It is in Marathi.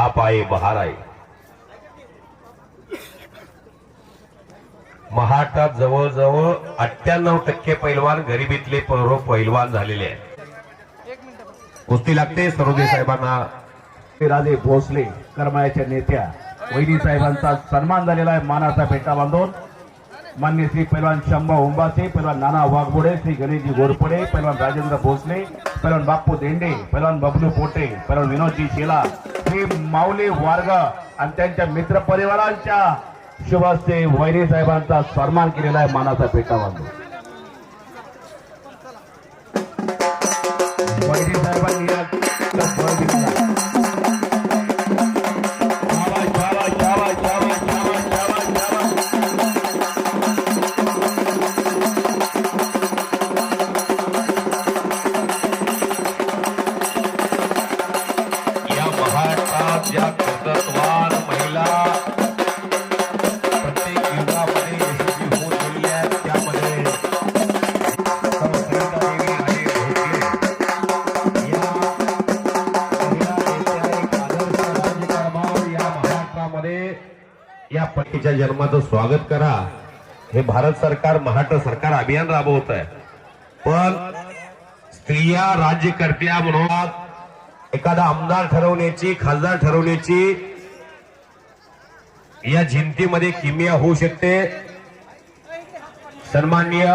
आप आए बहार आए महाराष्ट्रात जवळजवळ अठ्ठ्याण्णव टक्के पैलवान गरिबीतले पर्व पैलवान झालेले आहेत. कुस्ती लागते सरोदे साहेबांना. राजे भोसले करमाळ्याच्या नेत्या. वैदी साहेबांचा सन्मान झालेला आहे मानाचा भेटा बांधून. मान्य श्री पैलवान शंभा उंबासे पैलवान नाना वाघबोडे श्री गणेशजी घोरपडे पैलवान राजेंद्र भोसले पैलवान बाप्पू देंडे पैलवान बबलू पोटे पैलवान विनोदजी शेला श्री माऊली वार्ग आणि त्यांच्या मित्र परिवारांच्या शुभ हस्ते वैरी साहेबांचा सन्मान केलेला आहे मानाचा पेटा बांधून या पतीच्या जन्माचं स्वागत करा. हे भारत सरकार महाराष्ट्र सरकार अभियान राबवत आहे पण स्त्रिया राज्यकर्त्या म्हणून एखादा आमदार ठरवण्याची खासदार ठरवण्याची या जिंतीमध्ये किमिया होऊ शकते. सन्माननीय